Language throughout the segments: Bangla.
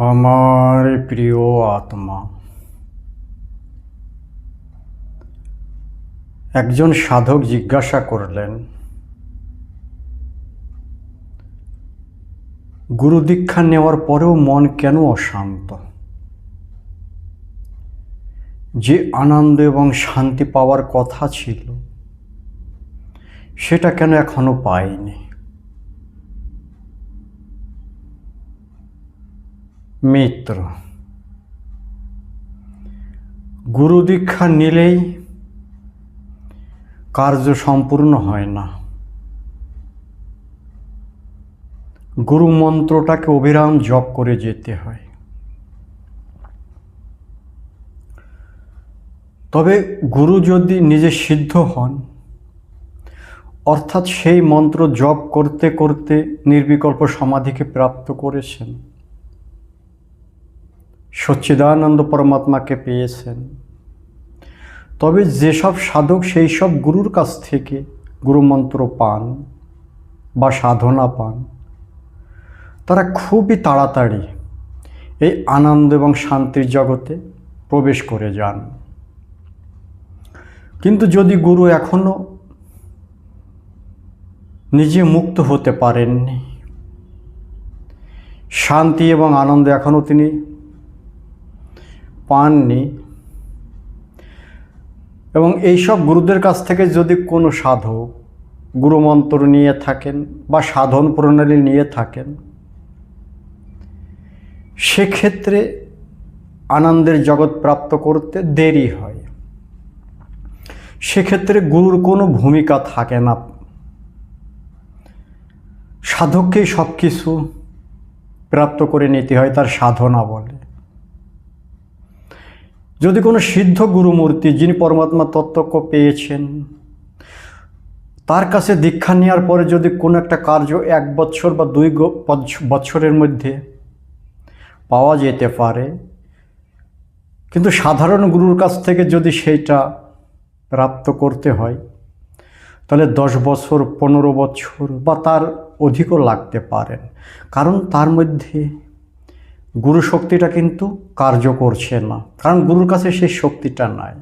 আমার প্রিয় আত্মা। একজন সাধক জিজ্ঞাসা করলেন, গুরু দীক্ষা নেওয়ার পরেও মন কেন অশান্ত? যে আনন্দ এবং শান্তি পাওয়ার কথা ছিল, সেটা কেন এখনও পাইনি? মিত্র। গুরু দীক্ষা নিলেই কার্য সম্পূর্ণ হয় না। গুরু মন্ত্রটাকে অবিরাম জপ করে যেতে হয়। তবে গুরু যদি নিজে সিদ্ধ হন, অর্থাৎ সেই মন্ত্র জপ করতে করতে নির্বিকল্প সমাধিকে প্রাপ্ত করেছেন সচ্চিদানন্দ পরমাত্মাকে পেয়েছেন। তবে যেসব সাধক সেই সব গুরুর কাছ থেকে গুরুমন্ত্র পান বা সাধনা পান, তারা খুবই তাড়াতাড়ি এই আনন্দ এবং শান্তির জগতে প্রবেশ করে যান। কিন্তু যদি গুরু এখনও নিজে মুক্ত হতে পারেননি, শান্তি এবং আনন্দ এখনও তিনি পাননি এবং এইসব গুরুদের কাছ থেকে যদি কোনো সাধক গুরুমন্ত্র নিয়ে থাকেন বা সাধন প্রণালী নিয়ে থাকেন, সেক্ষেত্রে আনন্দের জগৎ প্রাপ্ত করতে দেরি হয়। সেক্ষেত্রে গুরুর কোনো ভূমিকা থাকে না। সাধককেই সব কিছু প্রাপ্ত করে নিতে হয় তার সাধনা বলে। যদি কোনো সিদ্ধ গুরুমূর্তি যিনি পরমাত্মা তত্ত্বজ্ঞ পেয়েছেন, তার কাছে দীক্ষা নেওয়ার পরে যদি কোনো একটা কার্য এক বছর বা দুই বছরের মধ্যে পাওয়া যেতে পারে, কিন্তু সাধারণ গুরুর কাছ থেকে যদি সেইটা প্রাপ্ত করতে হয়, তাহলে দশ বছর, পনেরো বছর বা তার অধিকও লাগতে পারেন। কারণ তার মধ্যে গুরু শক্তিটা কিন্তু কার্য করছে না, কারণ গুরুর কাছে সেই শক্তিটা নাই।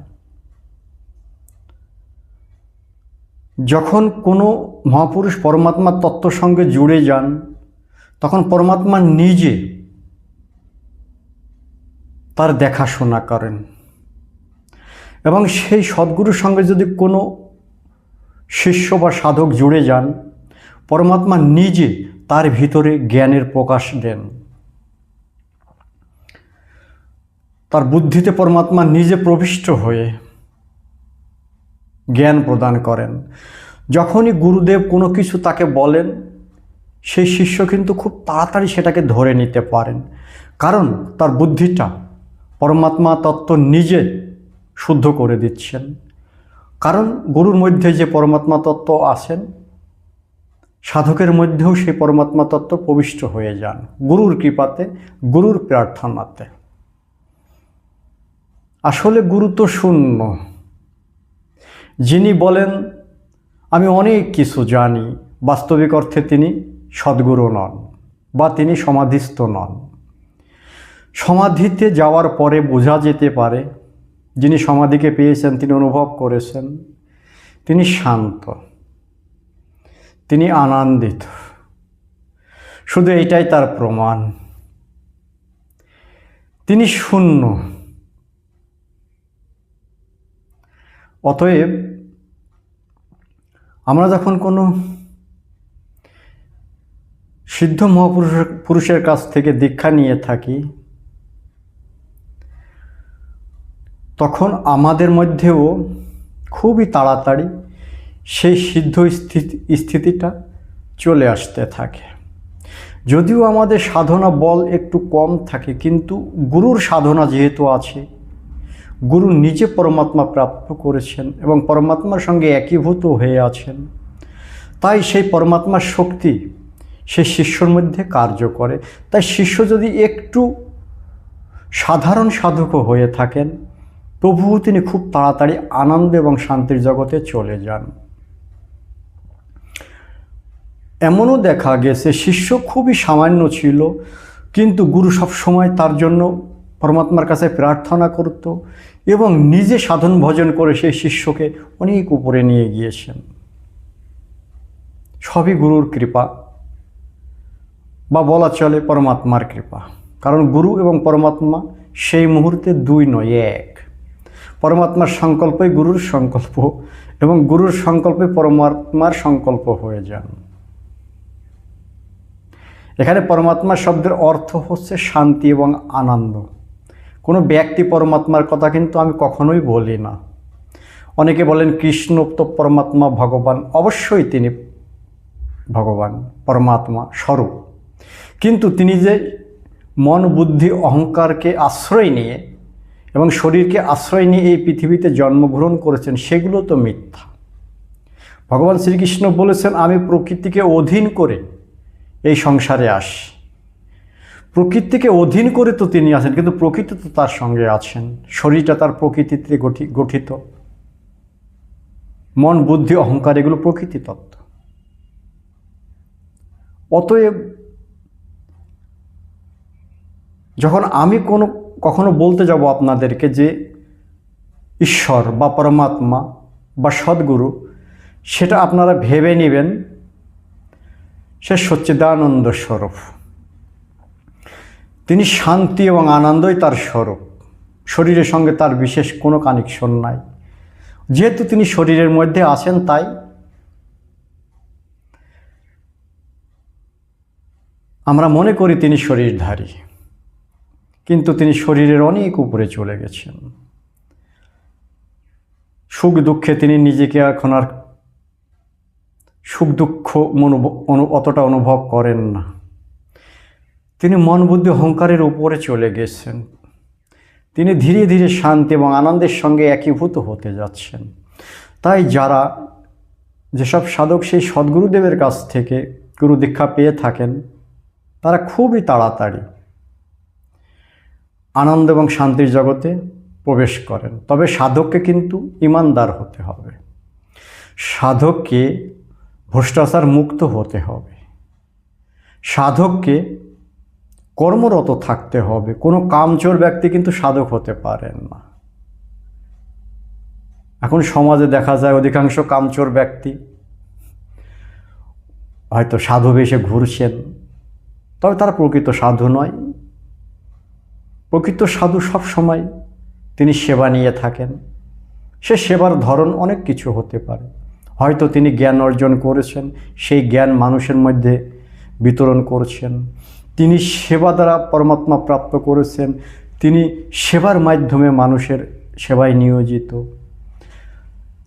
যখন কোনো মহাপুরুষ পরমাত্মার তত্ত্বর সঙ্গে জুড়ে যান, তখন পরমাত্মা নিজে তার দেখাশোনা করেন। এবং সেই সদ্গুরুর সঙ্গে যদি কোনো শিষ্য বা সাধক জুড়ে যান, পরমাত্মা নিজে তার ভিতরে জ্ঞানের প্রকাশ দেন। তার বুদ্ধিতে পরমাত্মা নিজে প্রবিষ্ট হয়ে জ্ঞান প্রদান করেন। যখনই গুরুদেব কোনো কিছু তাকে বলেন, সেই শিষ্য কিন্তু খুব তাড়াতাড়ি সেটাকে ধরে নিতে পারেন। কারণ তার বুদ্ধিটা পরমাত্মা তত্ত্ব নিজে শুদ্ধ করে দিচ্ছেন। কারণ গুরুর মধ্যে যে পরমাত্মা তত্ত্ব আছেন, সাধকের মধ্যেও সেই পরমাত্মা তত্ত্ব প্রবিষ্ট হয়ে যান। গুরুর কৃপাতে, গুরুর প্রার্থনাতে। আসলে গুরুত্ব শূন্য। যিনি বলেন, আমি অনেক কিছু জানি, বাস্তবিক অর্থে তিনি সদ্গুরু নন বা তিনি সমাধিস্থ নন। সমাধিতে যাওয়ার পরে বোঝা যেতে পারে, যিনি সমাধিকে পেয়েছেন, তিনি অনুভব করেছেন, তিনি শান্ত, তিনি আনন্দিত। শুধু এইটাই তার প্রমাণ। তিনি শূন্য। অতএব আমরা যখন কোনো সিদ্ধ মহাপুরুষের, পুরুষের কাছ থেকে দীক্ষা নিয়ে থাকি, তখন আমাদের মধ্যেও খুবই তাড়াতাড়ি সেই সিদ্ধ স্থিতি, স্থিতিটা চলে আসতে থাকে। যদিও আমাদের সাধনা বল একটু কম থাকে, কিন্তু গুরুর সাধনা যেহেতু আছে গুরু নিজে পরমাত্মা প্রাপ্ত করেছেন এবং পরমাত্মার সঙ্গে একীভূত হয়ে আছেন। তাই সেই পরমাত্মার শক্তি সেই শিষ্যর মধ্যে কার্য করে। তাই শিষ্য যদি একটু সাধারণ সাধকও হয়ে থাকেন, তবুও তিনি খুব তাড়াতাড়ি আনন্দ এবং শান্তির জগতে চলে যান। এমনও দেখা গেছে, শিষ্য খুবই সামান্য ছিল, কিন্তু গুরু সব সময় তার জন্য পরমাত্মার কাছে প্রার্থনা করত এবং নিজে সাধন ভজন করে সেই শিষ্যকে অনেক উপরে নিয়ে গিয়েছেন। সবই গুরুর কৃপা বা বলা চলে পরমাত্মার কৃপা। কারণ গুরু এবং পরমাত্মা সেই মুহূর্তে দুই নয়, এক। পরমাত্মার সংকল্পই গুরুর সংকল্প এবং গুরুর সংকল্পে পরমাত্মার সংকল্প হয়ে যান। এখানে পরমাত্মা শব্দের অর্থ হচ্ছে শান্তি এবং আনন্দ। কোনো ব্যক্তি পরমাত্মার কথা কিন্তু আমি কখনোই বলি না। অনেকে বলেন কৃষ্ণ তো পরমাত্মা ভগবান, অবশ্যই তিনি ভগবান, পরমাত্মা স্বরূপ। কিন্তু তিনি যে মন, বুদ্ধি, অহংকারকে আশ্রয় নিয়ে এবং শরীরকে আশ্রয় নিয়ে এই পৃথিবীতে জন্মগ্রহণ করেছেন, সেগুলো তো মিথ্যা। ভগবান শ্রীকৃষ্ণ বলেছেন, আমি প্রকৃতিকে অধীন করে এই সংসারে আসি। প্রকৃতিকে অধীন করে তো তিনি আছেন, কিন্তু প্রকৃতি তো তার সঙ্গে আছেন। শরীরটা তার প্রকৃতিতে গঠি- গঠিত। মন, বুদ্ধি, অহংকার, এগুলো প্রকৃতি তত্ত্ব। অতএব যখন আমি কোনো, কখনো বলতে যাব আপনাদেরকে যে ঈশ্বর বা পরমাত্মা বা সদ্গুরু, সেটা আপনারা ভেবে নেবেন। সে সচ্চিদানন্দ স্বরূপ। তিনি শান্তি এবং আনন্দই তার স্বরূপ। শরীরের সঙ্গে তার বিশেষ কোনো কানেকশন নাই। যেহেতু তিনি শরীরের মধ্যে আছেন, তাই আমরা মনে করি তিনি শরীরধারী। কিন্তু তিনি শরীরের অনেক উপরে চলে গেছেন। সুখ দুঃখে তিনি নিজেকে এখন আর সুখ দুঃখ অতটা অনুভব করেন না। তিনি মন বুদ্ধি অহংকারের উপরে চলে গেছেন। তিনি ধীরে ধীরে শান্তি এবং আনন্দের সঙ্গে একীভূত হতে যাচ্ছেন। তাই যারা যেসব সাধক সেই সদ্গুরুদেবের কাছ থেকে গুরু দীক্ষা পেয়ে থাকেন, তারা খুবই তাড়াতাড়ি আনন্দ এবং শান্তির জগতে প্রবেশ করেন। তবে সাধককে কিন্তু ইমানদার হতে হবে। সাধককে ভ্রষ্টাচার মুক্ত হতে হবে। সাধককে কর্মরত থাকতে হবে। কোনো কামচোর ব্যক্তি কিন্তু সাধক হতে পারেন না। এখন সমাজে দেখা যায় অধিকাংশ কামচোর ব্যক্তি হয়তো সাধু বেশে ঘুরছেন, তবে তারা প্রকৃত সাধু নয়। প্রকৃত সাধু সব সময় তিনি সেবা নিয়ে থাকেন। সে সেবার ধরন অনেক কিছু হতে পারে। হয়তো তিনি জ্ঞান অর্জন করেছেন, সেই জ্ঞান মানুষের মধ্যে বিতরণ করছেন। তিনি সেবা দ্বারা পরমাত্মা প্রাপ্ত করেছেন। তিনি সেবার মাধ্যমে মানুষের সেবায় নিয়োজিত।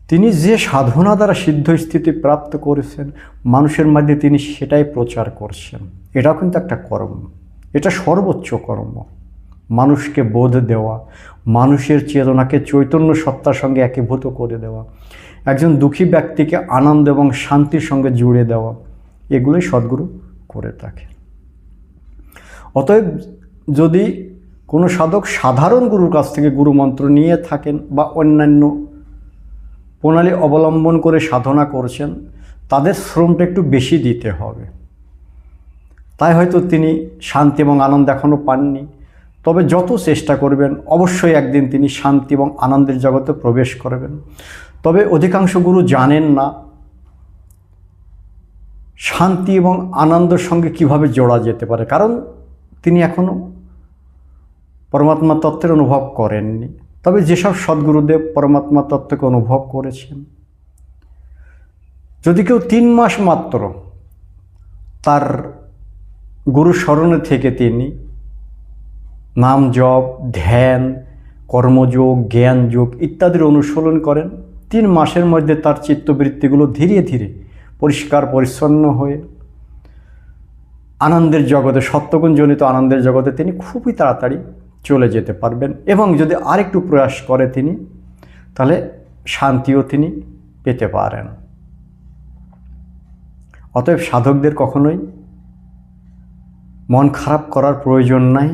তিনি যে সাধনা দ্বারা সিদ্ধ স্থিতি প্রাপ্ত করেছেন, মানুষের মধ্যে তিনি সেটাই প্রচার করছেন। এটাও কিন্তু একটা কর্ম। এটা সর্বোচ্চ কর্ম। মানুষকে বোধ দেওয়া, মানুষের চেতনাকে চৈতন্য সত্তার সঙ্গে একীভূত করে দেওয়া, একজন দুঃখী ব্যক্তিকে আনন্দ এবং শান্তির সঙ্গে জুড়ে দেওয়া, এগুলোই সদ্গুরু করে থাকে। অতএব যদি কোনো সাধক সাধারণ গুরুর কাছ থেকে গুরুমন্ত্র নিয়ে থাকেন বা অন্যান্য প্রণালী অবলম্বন করে সাধনা করছেন, তাদের শ্রমটা একটু বেশি দিতে হবে। তাই হয়তো তিনি শান্তি এবং আনন্দ এখনও পাননি। তবে যত চেষ্টা করবেন, অবশ্যই একদিন তিনি শান্তি এবং আনন্দের জগতে প্রবেশ করবেন। তবে অধিকাংশ গুরু জানেন না শান্তি এবং আনন্দের সঙ্গে কীভাবে জোড়া যেতে পারে। কারণ তিনি এখনও পরমাত্মা তত্ত্বের অনুভব করেননি। তবে যেসব সদ্গুরুদেব পরমাত্মা তত্ত্বকে অনুভব করেছেন, যদি কেউ তিন মাস মাত্র তার গুরু স্মরণে থেকে তিনি নাম জপ, ধ্যান, কর্মযোগ জ্ঞান যোগ ইত্যাদির অনুসরণ করেন, তিন মাসের মধ্যে তার চিত্তবৃত্তিগুলো ধীরে ধীরে পরিষ্কার, পরিচ্ছন্ন হয়ে আনন্দের জগতে, সত্যগুণজনিত আনন্দের জগতে তিনি খুবই তাড়াতাড়ি চলে যেতে পারবেন এবং যদি আরেকটু প্রয়াস করে তিনি, তাহলে শান্তিও তিনি পেতে পারেন। অতএব সাধকদের কখনোই মন খারাপ করার প্রয়োজন নাই।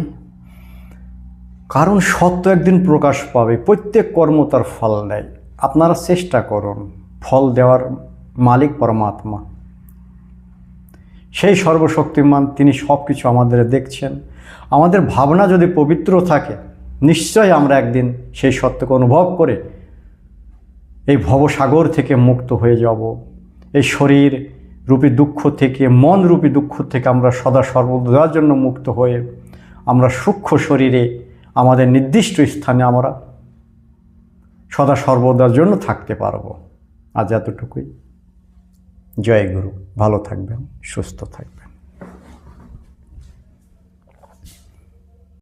কারণ সত্য একদিন প্রকাশ পাবে, প্রত্যেক কর্ম তার ফল দেয়। আপনারা চেষ্টা করুন, ফল দেওয়ার মালিক পরমাত্মা। সেই সর্বশক্তিমান তিনি সব কিছু আমাদের দেখছেন। আমাদের ভাবনা যদি পবিত্র থাকে, নিশ্চয়ই আমরা একদিন সেই সত্যকে অনুভব করে এই ভবসাগর থেকে মুক্ত হয়ে যাব। এই শরীর রূপী দুঃখ থেকে, মন রূপী দুঃখ থেকে আমরা সদা সর্বদার জন্য মুক্ত হয়ে আমরা সূক্ষ্ম শরীরে আমাদের নির্দিষ্ট স্থানে আমরা সদা সর্বদার জন্য থাকতে পারব। আজ এতটুকুই। জয় গুরু ভালো থাকবেন সুস্থ থাকবেন।